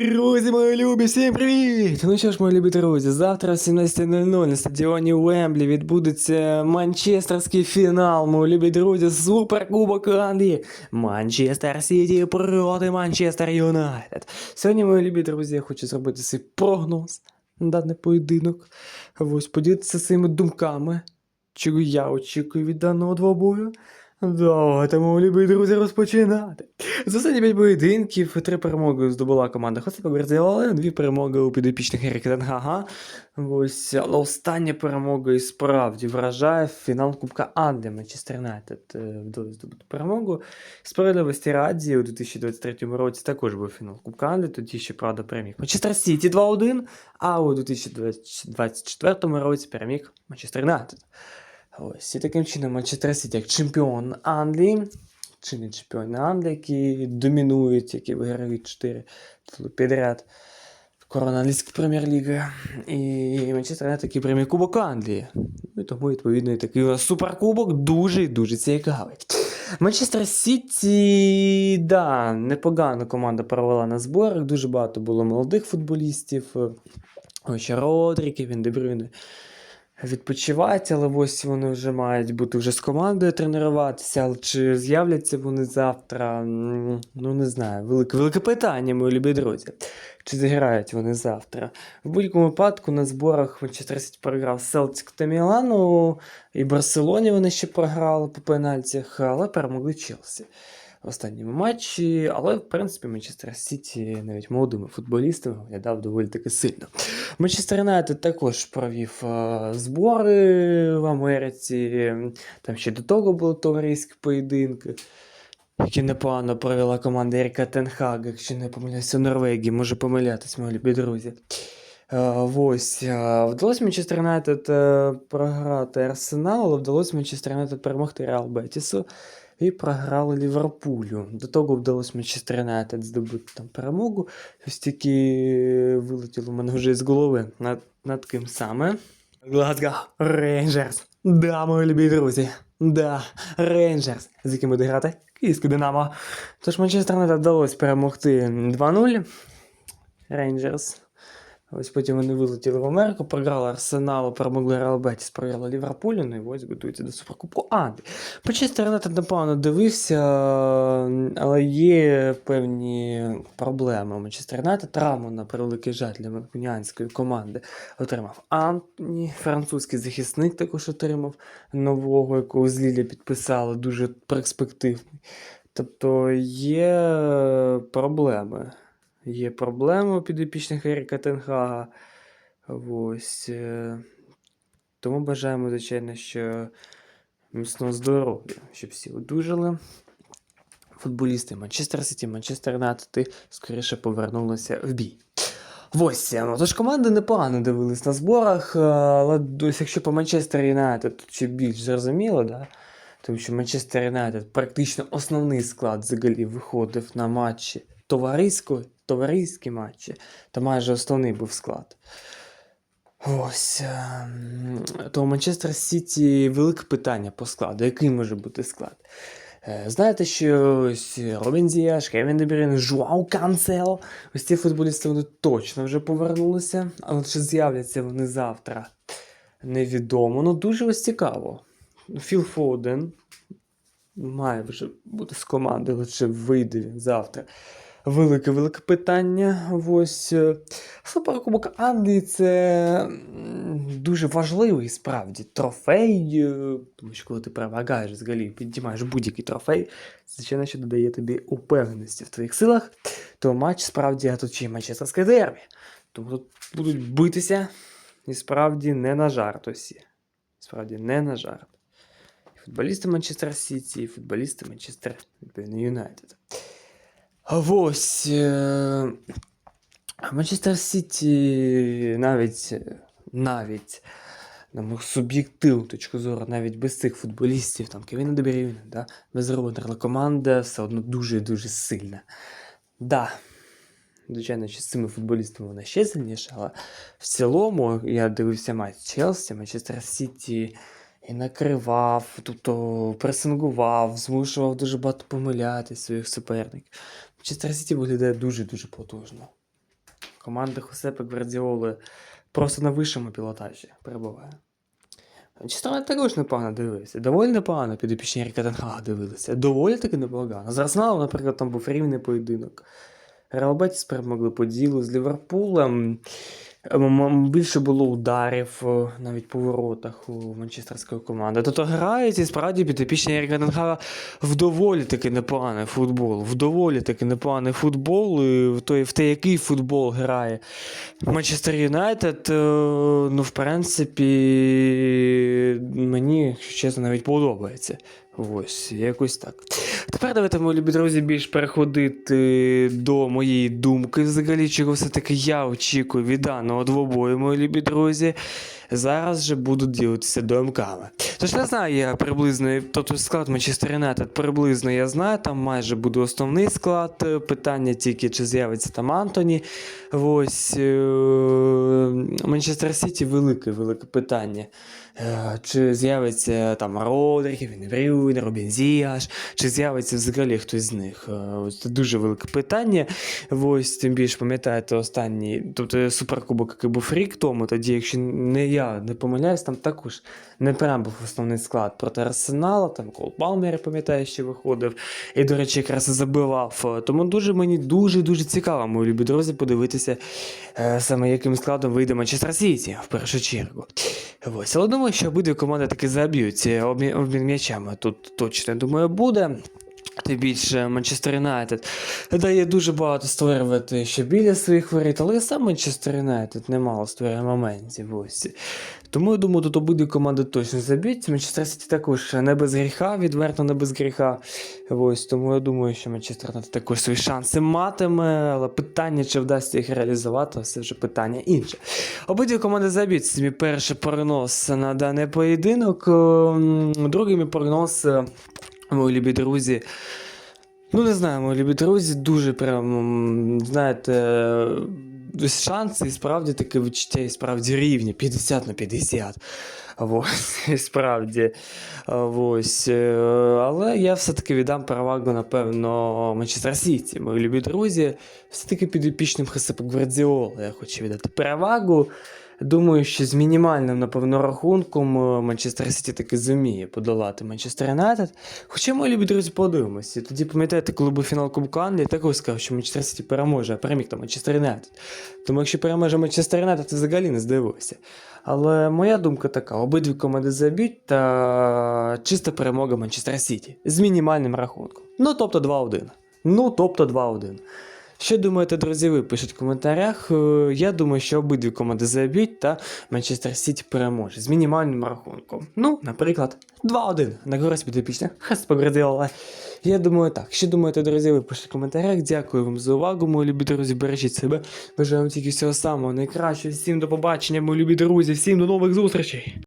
Друзі, мої любі, всім привіт! Ну що ж, мої любі друзі, завтра о 17.00 на стадіоні Уемблі відбудеться манчестерський фінал, мої любі друзі, Суперкубок Англії. Манчестер Сіті проти Манчестер Юнайтед. Сьогодні, мої любі друзі, я хочу зробити свій прогноз на даний поєдинок. Ось поділитися своїми думками, чого я очікую від даного двобою. Давайте, мої любі друзі, розпочинати. За останні 5 поєдинків три перемоги здобула команда Хосипа Гвардіоли, дві перемоги у підопічних Еріка Тенгага. Ось, але остання перемога і справді вражає фінал Кубка Анди Манчестер Юнайтед е, вдалося здобути перемогу. Справедливості раді у 2023 році також був фінал Кубка Анди, тоді ще правда переміг Манчестер Сіті 2-1, а у 2024 році переміг Манчестер Юнайтед. Ось і таким чином Манчестер Сіті як чемпіон Англії, чи не чемпіон Англії, які домінують, які виграють 4 титули підряд. Корона англійської прем'єр-ліги. І Манчестер Юнайтед такий прямий кубок Англії. Ну, і тому, відповідно, і такий суперкубок дуже і дуже цікавий. Манчестер Сіті, да, непогано команда провела на зборах. Дуже багато було молодих футболістів. Ось Родрі, Кевін Дебрюйне відпочивають, але ось вони вже мають бути вже з командою тренуватися. Але чи з'являться вони завтра? Ну не знаю. Велике, велике питання, мої любі друзі. Чи зіграють вони завтра? В будь-якому випадку на зборах Манчестер Сіті програв Селтик та Мілану, і Барселоні вони ще програли по пенальтях, але перемогли Челсі в останньому матчі. Але, в принципі, Манчестер Сіті навіть молодими футболістами виглядав доволі таки сильно. Манчестер Юнайтед також провів е, збори в Америці. Там ще до того були товариські поєдинки, які непогано провела команда Еріка Тенхага, якщо не помиляюся, у Норвегії, може помилятись, мої любі друзі. Е, Ось, е, вдалося Манчестер Юнайтед програти Арсенал, але вдалося Манчестер Юнайтед перемогти Реал Бетісу і програли Ліверпулю. До того вдалося Манчестер Юнайтед здобути там перемогу. Ось тільки вилетіло в мене вже з голови над, над ким саме. Глазго Рейнджерс. Да, мої любі друзі. Да, Рейнджерс. З яким буде грати? Київське Динамо. Тож Манчестер Юнайтед вдалося перемогти 2-0. Рейнджерс. Ось потім вони вилетіли в Америку, програли Арсеналу, перемогли Реал Бетіс, програли Ліверпулю, ну і ось готуються до Суперкубку Англії. Манчестер Юнайтед, напевно, дивився, але є певні проблеми. Манчестер Юнайтед травму, на превеликий жаль для манкуніанської команди отримав Антоні, французький захисник також отримав нового, якого з Лілі підписали, дуже перспективний. Тобто є проблеми. Є проблеми у підопічних Еріка Тенхага. Ось. е, Тому бажаємо, звичайно, що міцного здоров'я, щоб всі одужали. Футболісти Манчестер Сіті, Манчестер Юнайтед скоріше повернулися в бій. Ось, е, ну, тож команди непогано дивились на зборах, е, але ось якщо по Манчестер Юнайтед тут ще більш зрозуміло, да? тому що Манчестер Юнайтед практично основний склад взагалі виходив на матчі товариської, товариські матчі, то майже основний був склад. Ось. ем, То у Манчестер Сіті велике питання по складу. Який може бути склад? Е, Знаєте, що ось Робін Зіяш, Кевін Дебрін, Жуау Канцело, ось ці футболісти вони точно вже повернулися, але чи з'являться вони завтра? Невідомо. Ну дуже ось цікаво. Філ Фоден має вже бути з команди, чи вийде він завтра. Велике-велике питання. Ось е, Суперкубок Англії це дуже важливий справді трофей. е, Тому що коли ти перемагаєш взагалі, піднімаєш будь-який трофей, звичайно, що додає тобі упевненості в твоїх силах, то матч справді а тут й Манчестерське дербі. Тому тут будуть битися і справді не на жарт усі. Справді не на жарт. І футболісти Манчестер Сіті, і футболісти Манчестер Юнайтед. Ось е, Манчестер Сіті навіть, е, навіть на мою суб'єктивну точку зору, навіть без цих футболістів, там Кевіна Дебрюйна, да, без Робертера, команда все одно дуже-дуже сильна. Да, звичайно, з цими футболістами вона ще сильніша, але в цілому я дивився матч Челсі, Манчестер Сіті і накривав, тобто пресингував, змушував дуже багато помиляти своїх суперників. Манчестер Сіті виглядає дуже-дуже потужно. Команда Хосепа Гвардіоли просто на вищому пілотажі перебуває. Чисто також непогано дивився. Доволі непогано підопічні Ріка Тенхага дивилися. Доволі таки непогано. З наприклад, там був рівний поєдинок. Реал Бетіс перемогли по ділу з Ліверпулем. М- Більше було ударів е, навіть по воротах у манчестерської команди. Тобто грають і справді підопічні Еріка Тенгага в доволі таки непоганий футбол. В доволі таки непоганий футбол. І в той, в те, який футбол грає Манчестер Юнайтед, е, ну, в принципі, мені, чесно, навіть подобається. Ось, якось так. Тепер давайте, мої любі друзі, більш переходити до моєї думки, взагалі, чого все-таки я очікую від даного двобою, мої любі друзі. Зараз же буду ділитися думками. Тож не знаю я приблизно, тобто склад Манчестер Юнайтед приблизно я знаю, там майже буде основний склад. е, Питання тільки, чи з'явиться там Антоні. Ось Манчестер Сіті велике, велике питання. Е, Чи з'явиться там Родрік, Він Брюн, Робін Зіаш, чи з'явиться взагалі хтось з них? Е, Ось це дуже велике питання. Ось тим більше пам'ятаєте останній, тобто суперкубок, який був рік тому, тоді, якщо не я не помиляюсь, там також не прям був основний склад проти Арсенала, там Кол Палмер, я пам'ятаю, що виходив. І, до речі, якраз і забивав. Е, Тому дуже мені дуже-дуже цікаво, мої любі друзі, подивитися е, саме яким складом вийде Манчестер Сіті в першу чергу. Ось, але думаю, що обидві команди таки заб'ють е, обмін м'ячами. Тут точно думаю буде. Тим більше Манчестер Юнайтед дає дуже багато створювати ще біля своїх воріт, але сам Манчестер Юнайтед немало створює моментів. Ось. Тому я думаю, тут обидві команди точно заб'ють. Манчестер Сіті також не без гріха, відверто не без гріха. Ось, тому я думаю, що Манчестер Юнайтед також свої шанси матиме, але питання, чи вдасться їх реалізувати, це вже питання інше. Обидві команди заб'ють. Це мій перший прогноз на даний поєдинок. Ем, Другий мій прогноз, мої любі друзі. Ну, не знаю, мої любі друзі, дуже прям, знаєте, шанси і справді таке відчуття, і справді рівні, 50 на 50. Ось, і справді. Ось. е, Але я все-таки віддам перевагу, напевно, Манчестер Сіті. Мої любі друзі, все-таки підопічним Хесепа Гвардіола я хочу віддати перевагу. Думаю, що з мінімальним, напевно, рахунком е, Манчестер Сіті таки зуміє подолати Манчестер Юнайтед. Хоча, мої любі друзі, подивимося. Тоді пам'ятаєте, коли був фінал Кубку Англії, також сказав, що Манчестер Сіті переможе, а переміг там Манчестер Юнайтед. Тому якщо переможе Манчестер Юнайтед, то взагалі не здивуюся. Але моя думка така: обидві команди заб'ють та чиста перемога Манчестер Сіті з мінімальним рахунком. Ну, тобто 2-1. Ну, тобто 2-1. Що думаєте, друзі, ви пишіть в коментарях. Е, Я думаю, що обидві команди заб'ють та Манчестер Сіті переможе з мінімальним рахунком. Ну, наприклад, 2-1 на користь підопічних. Хас поградила. Я думаю так. Що думаєте, друзі, ви пишіть в коментарях. Дякую вам за увагу, мої любі друзі. Бережіть себе. Бажаю вам тільки всього самого найкращого. Всім до побачення, мої любі друзі. Всім до нових зустрічей.